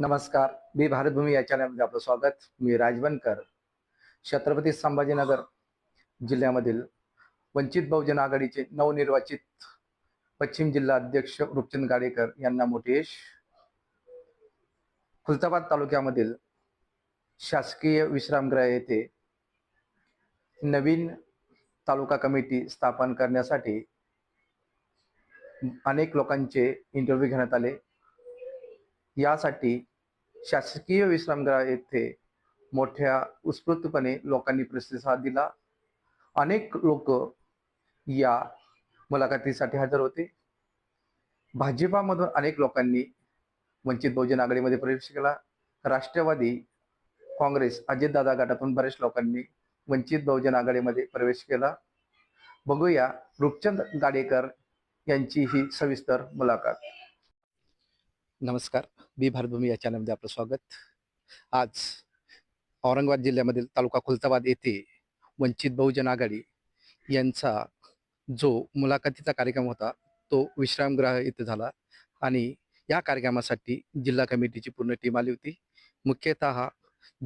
नमस्कार. मी भारतभूमी या चॅनलमध्ये आपलं स्वागत. मी राजवनकर. छत्रपती संभाजीनगर जिल्ह्यामधील वंचित बहुजन आघाडीचे नवनिर्वाचित पश्चिम जिल्हा अध्यक्ष रूपचंद गाडेकर यांना मोठे यश खुलताबाद तालुक्यामधील शासकीय विश्रामगृह येथे नवीन तालुका कमिटी स्थापन करण्यासाठी अनेक लोकांचे इंटरव्ह्यू घेण्यात आले. यासाठी शासकीय विश्रामगृह येथे मोठ्या उत्स्फूर्तपणे लोकांनी प्रतिसाद दिला. अनेक लोक या मुलाखतीसाठी हजर होते. भाजपामधून अनेक लोकांनी वंचित बहुजन आघाडीमध्ये प्रवेश केला. राष्ट्रवादी काँग्रेस अजितदादा गटातून बरेच लोकांनी वंचित बहुजन आघाडीमध्ये प्रवेश केला. बघूया रूपचंद गाडेकर यांची ही सविस्तर मुलाखत. नमस्कार. मी भारतभूमी या चॅनलमध्ये आपलं स्वागत. आज औरंगाबाद जिल्ह्यामधील तालुका खुलताबाद येथे वंचित बहुजन आघाडी यांचा जो मुलाखतीचा कार्यक्रम होता तो विश्रामगृह इथे झाला आणि या कार्यक्रमासाठी जिल्हा कमिटीची पूर्ण टीम आली होती. मुख्यतः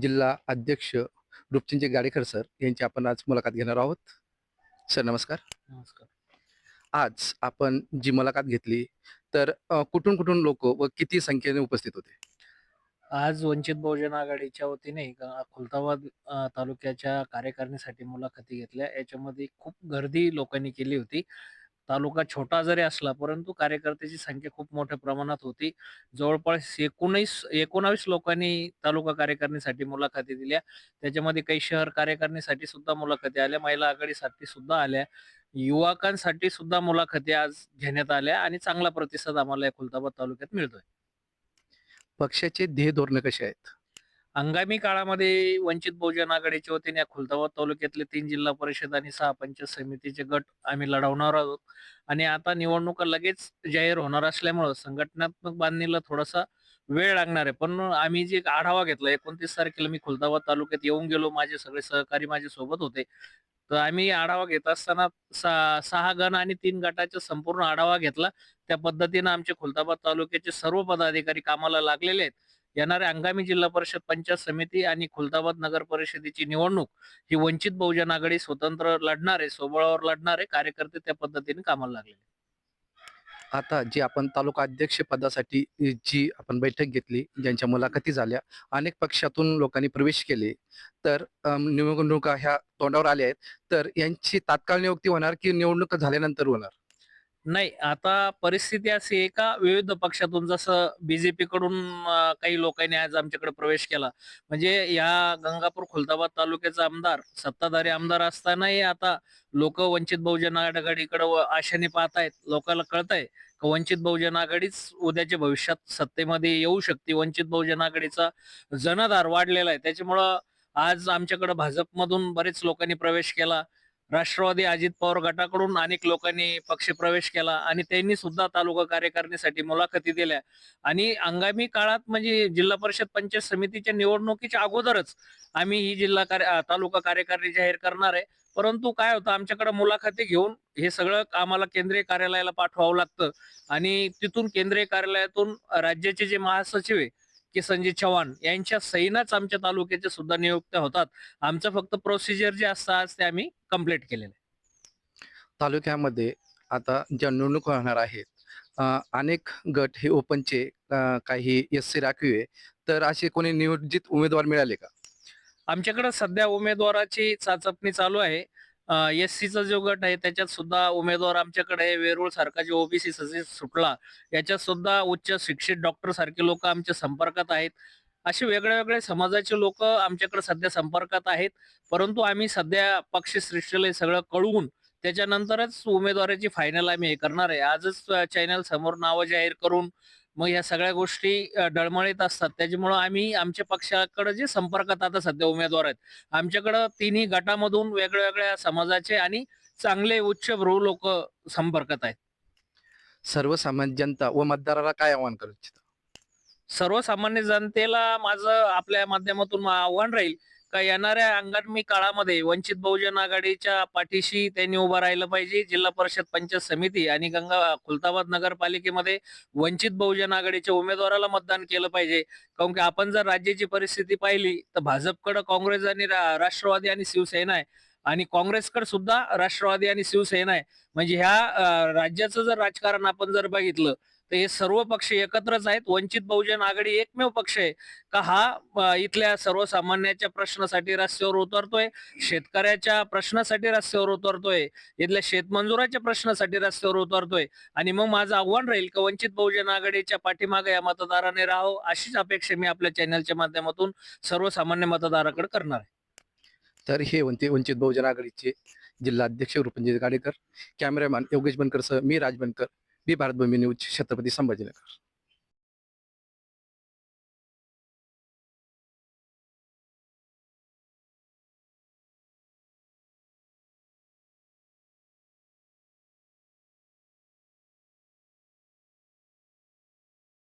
जिल्हा अध्यक्ष रूपचंदजी गाडेकर सर यांची आपण आज मुलाखत घेणार आहोत. सर नमस्कार. नमस्कार. आज आपण जी मुलाखत घेतली तर अ, कुठून कुठून लोक व किती संख्येने उपस्थित होते? आज वंचित बहुजन आघाडीच्या वतीने ग- खुलताबाद अ, तालुक्याच्या कार्यकारिणीसाठी मुलाखती घेतल्या. याच्यामध्ये खूप गर्दी लोकांनी केली होती. तालुका छोटा जरी असला परंतु कार्यकर्त्याची संख्या खूप मोठ्या प्रमाणात होती. जवळपास एकोणीस एकोणावीस लोकांनी तालुका कार्यकारिणीसाठी मुलाखती दिल्या. त्याच्यामध्ये काही शहर कार्यकारिणीसाठी सुद्धा मुलाखती आल्या. महिला आघाडीसाठी सुद्धा आल्या. युवकांसाठी सुद्धा मुलाखती आज घेण्यात आल्या आणि चांगला प्रतिसाद आम्हाला या खुलताबाद तालुक्यात मिळतोय. पक्षाचे ध्येय धोरण कसे आहेत? आगामी काळामध्ये वंचित बहुजन आघाडीच्या वतीने या खुलताबाद तालुक्यातले तीन जिल्हा परिषद आणि सहा पंचायत समितीचे गट आम्ही लढवणार आहोत. आणि आता निवडणुका लगेच जाहीर होणार असल्यामुळं संघटनात्मक बांधणीला थोडासा वेळ लागणार आहे. पण आम्ही जे आढावा घेतला एकोणतीस तारखेला मी खुलताबाद तालुक्यात येऊन गेलो. माझे सगळे सहकारी माझ्या सोबत होते. तर आम्ही आढावा घेत असताना सहा गण आणि तीन गटाचा संपूर्ण आढावा घेतला. त्या पद्धतीनं आमचे खुलताबाद तालुक्याचे सर्व पदाधिकारी कामाला लागलेले आहेत. येणाऱ्या हंगामी जिल्हा परिषद पंचायत समिती आणि खुलताबाद नगर परिषदेची निवडणूक ही वंचित बहुजन आघाडी स्वतंत्र लढणारे सोबळावर लढणारे कार्यकर्ते त्या पद्धतीने कामाला लागलेले आता जी आपण तालुका अध्यक्ष पदासाठी जी आपण बैठक घेतली ज्यांच्या मुलाखती झाल्या अनेक पक्षातून लोकांनी प्रवेश केले. तर निवडणुका ह्या तोंडावर आल्या आहेत. तर यांची तात्काळ नियुक्ती होणार की निवडणूक झाल्यानंतर होणार? नाही आता परिस्थिती अशी आहे का विविध पक्षातून जसं बीजेपी कडून अं, काही लोकांनी आज आमच्याकडे प्रवेश केला. म्हणजे या गंगापूर खुलताबाद तालुक्याचा आमदार सत्ताधारी आमदार असतानाही आता लोक वंचित बहुजन आघाडीकडे व आशेने पाहतायत लोकांना कळतंय का वंचित बहुजन आघाडीच उद्याच्या भविष्यात सत्तेमध्ये येऊ शकते. वंचित बहुजन आघाडीचा जनाधार वाढलेला आहे. त्याच्यामुळं आज आमच्याकडे भाजपमधून बरेच लोकांनी प्रवेश केला. राष्ट्रवादी अजित पवार गटाकडून अनेक लोकांनी पक्ष प्रवेश केला आणि त्यांनी सुद्धा तालुका कार्यकारिणीसाठी मुलाखती दिल्या. आणि आगामी काळात म्हणजे जिल्हा परिषद पंचायत समितीच्या निवडणुकीच्या अगोदरच आम्ही ही जिल्हा कार्य तालुका कार्यकारिणी जाहीर करणार आहे. परंतु काय होतं आमच्याकडे मुलाखती घेऊन हे सगळं आम्हाला केंद्रीय कार्यालयाला पाठवावं लागतं. आणि तिथून केंद्रीय कार्यालयातून राज्याचे जे महासचिव आहे की संजय चव्हाण यांच्या सैनाच आमच्या तालुक्याच्या सुद्धा नियुक्त्या होतात. आमचं फक्त प्रोसिजर जे असतात ते आम्ही कंप्लीट केलेलं आहे. तालुक्यामध्ये आता ज्या निवडणुका होणार आहेत अनेक गट हे ओपनचे काही एस सी राखीव आहे तर असे कोणी नियोजित उमेदवार मिळाले का? आमच्याकडे सध्या उमेदवाराची चाचपणी चालू आहे. एस सीचा जो गट आहे त्याच्यात सुद्धा उमेदवार आमच्याकडे आहे. वेरूळ सारखा जो ओबीसी सुटला याच्यात सुद्धा उच्च शिक्षित डॉक्टर सारखे लोक आमच्या संपर्कात आहेत. असे वेगळे वेगळे समाजाचे लोक आमच्याकडे सध्या संपर्कात आहेत. परंतु आम्ही सध्या पक्षश्रेष्ठला सगळं कळवून त्याच्यानंतरच उमेदवाराची फायनल आम्ही हे करणार आहे. आजच चॅनल समोर नावं जाहीर करून मग ह्या सगळ्या गोष्टी डळमळीत असतात. त्याच्यामुळं आम्ही आमच्या पक्षाकडे जे संपर्कात आता सध्या उमेदवार आहेत आमच्याकडं तिन्ही गटामधून वेगळ्या वेगळ्या समाजाचे आणि चांगले उच्च भ्रू लोक संपर्कात आहेत. सर्वसामान्य जनता व मतदाराला काय आवाहन करू इच्छिता? सर्वसामान्य जनतेला माझं आपल्या माध्यमातून आव्हान राहील का येणाऱ्या आगामी काळामध्ये वंचित बहुजन आघाडीच्या पाठीशी त्यांनी उभं राहिलं पाहिजे? जिल्हा परिषद पंचायत समिती आणि गंगा खुलताबाद नगरपालिकेमध्ये वंचित बहुजन आघाडीच्या उमेदवाराला मतदान केलं पाहिजे. काऊन की आपण जर राज्याची परिस्थिती पाहिली तर भाजपकडे काँग्रेस आणि राष्ट्रवादी आणि शिवसेना आहे. आणि काँग्रेसकडे सुद्धा राष्ट्रवादी आणि शिवसेना आहे. म्हणजे ह्या राज्याचं जर राजकारण आपण जर बघितलं तर हे सर्व पक्ष एकत्रच आहेत. वंचित बहुजन आघाडी एकमेव पक्ष आहे. का हा इथल्या सर्वसामान्याच्या प्रश्नासाठी रस्त्यावर उतरतोय शेतकऱ्याच्या प्रश्नासाठी रस्त्यावर उतरतोय इथल्या शेतमजुराच्या प्रश्नासाठी रस्त्यावर उतरतोय. आणि मग माझं आव्हान राहील का वंचित बहुजन आघाडीच्या पाठीमागे या मतदाराने राहो अशीच अपेक्षा मी आपल्या चॅनलच्या माध्यमातून सर्वसामान्य मतदाराकडे करणार आहे. तर हे वंचित वंचित बहुजन आघाडीचे जिल्हा अध्यक्ष रुपंजित गाडेकर कॅमेरामॅन योगेश बनकर सह मी राज बनकर बी भारतभूमी न्यूज छत्रपती संभाजीनगर.